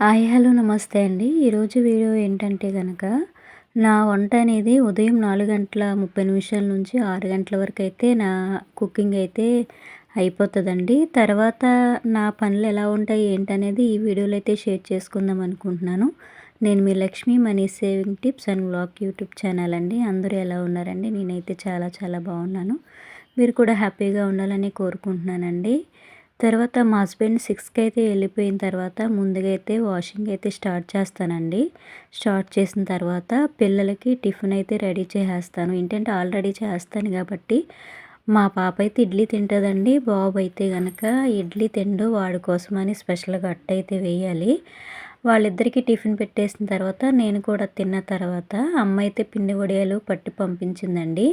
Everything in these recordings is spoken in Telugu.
హాయ్ హలో నమస్తే అండి. ఈరోజు వీడియో ఏంటంటే కనుక నా వంట అనేది ఉదయం నాలుగు గంటల ముప్పై నిమిషాల నుంచి ఆరు గంటల వరకు అయితే నా కుకింగ్ అయితే అయిపోతుందండి. తర్వాత నా పనులు ఎలా ఉంటాయి ఏంటనేది ఈ వీడియోలో అయితే షేర్ చేసుకుందాం అనుకుంటున్నాను. నేను మీ Lakshmi money saving tips and blog YouTube channel అండి. అందరూ ఎలా ఉన్నారండి? నేనైతే చాలా చాలా బాగున్నాను. మీరు కూడా హ్యాపీగా ఉండాలని కోరుకుంటున్నానండి. తర్వాత మా హస్బెండ్ సిక్స్కి అయితే వెళ్ళిపోయిన తర్వాత ముందుగా అయితే వాషింగ్ అయితే స్టార్ట్ చేస్తానండి. స్టార్ట్ చేసిన తర్వాత పిల్లలకి టిఫిన్ అయితే రెడీ చేసేస్తాను. ఏంటంటే ఆల్రెడీ చేస్తాను కాబట్టి మా పాప అయితే ఇడ్లీ తింటుందండి. బాబు అయితే కనుక ఇడ్లీ తిండు వాడి కోసమని స్పెషల్గా అట్ట అయితే వేయాలి. వాళ్ళిద్దరికీ టిఫిన్ పెట్టేసిన తర్వాత నేను కూడా తిన్న తర్వాత అమ్మ అయితే పిండి వడియాలు పట్టి పంపించిందండి.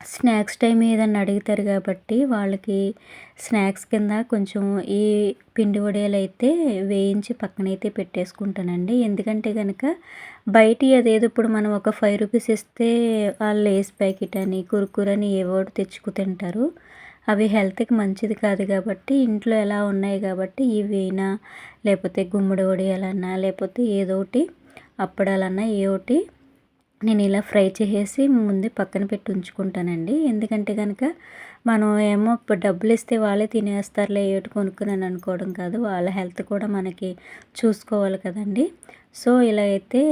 స్నాక్స్ టైం ఏదన్నా అడుగుతారు కాబట్టి వాళ్ళకి స్నాక్స్ కింద కొంచెం ఈ పిండి వడియాలు అయితే వేయించి పక్కనైతే పెట్టేసుకుంటానండి. ఎందుకంటే కనుక బయట అదేదో ఇప్పుడు మనం ఒక ఫైవ్ రూపీస్ ఇస్తే వాళ్ళు లేస్ ప్యాకెట్ అని కురుకురు అని ఏవో తెచ్చుకు తింటారు. అవి హెల్త్కి మంచిది కాదు కాబట్టి ఇంట్లో ఎలా ఉన్నాయి కాబట్టి ఇవైనా లేకపోతే గుమ్మడి వడియాలన్నా లేకపోతే ఏదో ఒకటి అప్పడాలన్నా ఏ ఒకటి నేను ఇలా ఫ్రై చేసేసి ముందే పక్కన పెట్టి ఉంచుకుంటానండి. ఎందుకంటే కనుక మనం ఏమో డబ్బులు ఇస్తే వాళ్ళే తినేస్తారులే ఏటు కొనుక్కున్నాను అనుకోవడం కాదు. వాళ్ళ హెల్త్ కూడా మనకి చూసుకోవాలి కదండి. సో ఇలా అయితే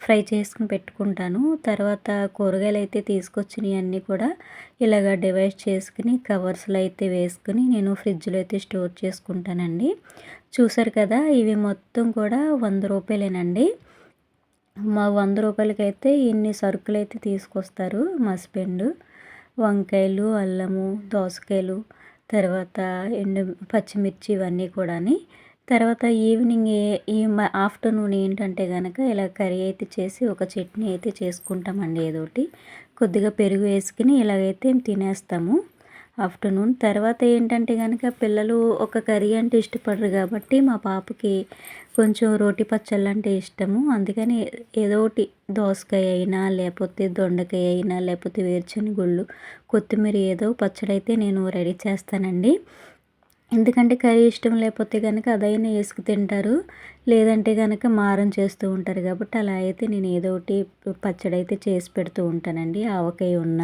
ఫ్రై చేసుకుని పెట్టుకుంటాను. తర్వాత కూరగాయలు అయితే తీసుకొచ్చినవి అన్నీ కూడా ఇలాగ డివైడ్ చేసుకుని కవర్స్లో అయితే వేసుకుని నేను ఫ్రిడ్జ్లో అయితే స్టోర్ చేసుకుంటానండి. చూసారు కదా ఇవి మొత్తం కూడా వంద రూపాయలేనండి. మా వంద రూపాయలకైతే ఇన్ని సరుకులు అయితే తీసుకొస్తారు మా హస్బెండ్. వంకాయలు అల్లము దోసకాయలు తర్వాత ఎండు పచ్చిమిర్చి ఇవన్నీ కూడాని. తర్వాత ఈవినింగ్ ఏ ఈ ఆఫ్టర్నూన్ ఏంటంటే కనుక ఇలా కర్రీ అయితే చేసి ఒక చట్నీ అయితే చేసుకుంటామండి ఏదోటి. కొద్దిగా పెరుగు వేసుకుని ఇలాగైతే తినేస్తాము. ఆఫ్టర్నూన్. తర్వాత ఏంటంటే కనుక పిల్లలు ఒక కర్రీ అంటే ఇష్టపడరు కాబట్టి మా పాపకి కొంచెం రోటి పచ్చళ్ళు అంటే ఇష్టము. అందుకని ఏదో ఒకటి దోసకాయ అయినా లేకపోతే దొండకాయ అయినా లేకపోతే వేరుశనగుళ్ళు కొత్తిమీర ఏదో పచ్చడి అయితే నేను రెడీ చేస్తానండి. ఎందుకంటే కర్రీ ఇష్టం లేకపోతే కనుక అదైనా వేసుకు తింటారు. లేదంటే కనుక మారం చేస్తూ ఉంటారు కాబట్టి అలా అయితే నేను ఏదో ఒకటి పచ్చడి అయితే చేసి పెడుతూ ఉంటానండి ఆవకాయ ఉన్న.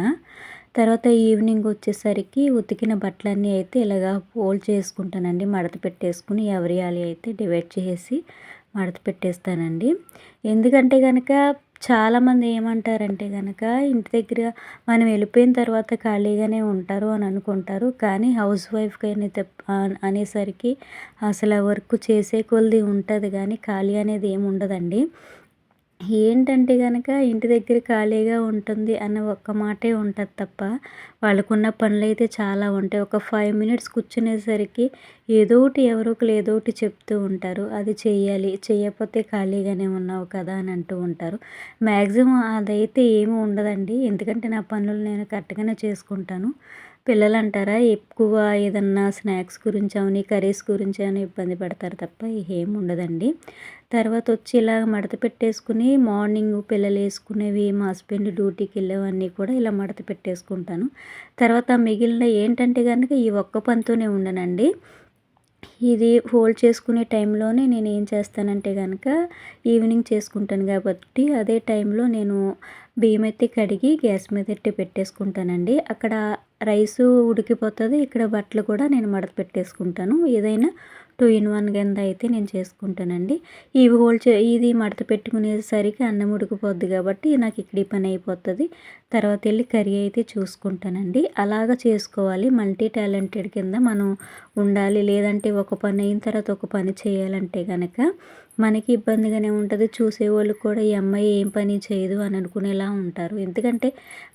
తర్వాత ఈవినింగ్ వచ్చేసరికి ఉతికిన బట్టలన్నీ అయితే ఇలాగా ఫోల్డ్ చేసుకుంటానండి. మడత పెట్టేసుకుని ఎవరియాలి అయితే డివైడ్ చేసి మడత పెట్టేస్తానండి. ఎందుకంటే కనుక చాలామంది ఏమంటారంటే కనుక ఇంటి దగ్గర మనం వెళ్ళిపోయిన తర్వాత ఖాళీగానే ఉంటారు అని అనుకుంటారు. కానీ హౌస్ వైఫ్కి అనేసరికి అసలు వర్క్ చేసే కొలది ఉంటుంది కానీ ఖాళీ అనేది ఏమి ఉండదండి. ఏంటంటే కనుక ఇంటి దగ్గర ఖాళీగా ఉంటుంది అన్న ఒక్క మాటే ఉంటుంది తప్ప వాళ్ళకున్న పనులు అయితే చాలా ఉంటాయి. ఒక ఫైవ్ మినిట్స్ కూర్చునేసరికి ఏదో ఒకటి ఎవరో ఒకరు ఏదో ఒకటి చెప్తూ ఉంటారు. అది చేయాలి చేయకపోతే ఖాళీగానే ఉన్నావు కదా అని అంటూ ఉంటారు. మ్యాక్సిమం అదైతే ఏమి ఉండదండి. ఎందుకంటే నా పనులు నేను కరెక్ట్గానే చేసుకుంటాను. పిల్లలు అంటారా ఎక్కువ ఏదన్నా స్నాక్స్ గురించి అవని కర్రీస్ గురించి అని ఇబ్బంది పడతారు తప్ప ఏం ఉండదండి. తర్వాత వచ్చి ఇలా మడత పెట్టేసుకుని మార్నింగ్ పిల్లలు వేసుకునేవి మా హస్బెండ్ డ్యూటీకి వెళ్ళేవన్నీ కూడా ఇలా మడత పెట్టేసుకుంటాను. తర్వాత మిగిలిన ఏంటంటే కనుక ఈ ఒక్క పనితోనే ఉండనండి. ఇది హోల్డ్ చేసుకునే టైంలోనే నేను ఏం చేస్తానంటే కనుక ఈవినింగ్ చేసుకుంటాను కాబట్టి అదే టైంలో నేను బియ్యం అయితే కడిగి గ్యాస్ మీద ఎట్టి పెట్టేసుకుంటానండి. అక్కడ రైసు ఉడికిపోతుంది ఇక్కడ బట్టలు కూడా నేను మడత పెట్టేసుకుంటాను. ఏదైనా టూ ఇన్ వన్ కింద అయితే నేను చేసుకుంటానండి. ఇవి హోల్ చే ఇది మడత పెట్టుకునేసరికి అన్నం ఉడికిపోద్ది కాబట్టి నాకు ఇక్కడ పని అయిపోతుంది. తర్వాత వెళ్ళి కర్రీ అయితే చూసుకుంటానండి. అలాగ చేసుకోవాలి. మల్టీ టాలెంటెడ్ కింద మనం ఉండాలి. లేదంటే ఒక పని అయిన తర్వాత ఒక పని చేయాలంటే కనుక మనకి ఇబ్బందిగానే ఉంటుంది. చూసేవాళ్ళు కూడా ఈ అమ్మాయి ఏం పని చేయదు అని అనుకునేలా ఉంటారు. ఎందుకంటే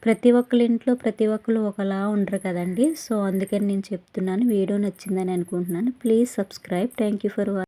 ప్రతి ఒక్కరి ఇంట్లో ప్రతి ఒక్కరు ఒకలా ఉండరు కదండి. సో అందుకని నేను చెప్తున్నాను. వీడియో నచ్చిందని అనుకుంటున్నాను. Please subscribe. Thank you for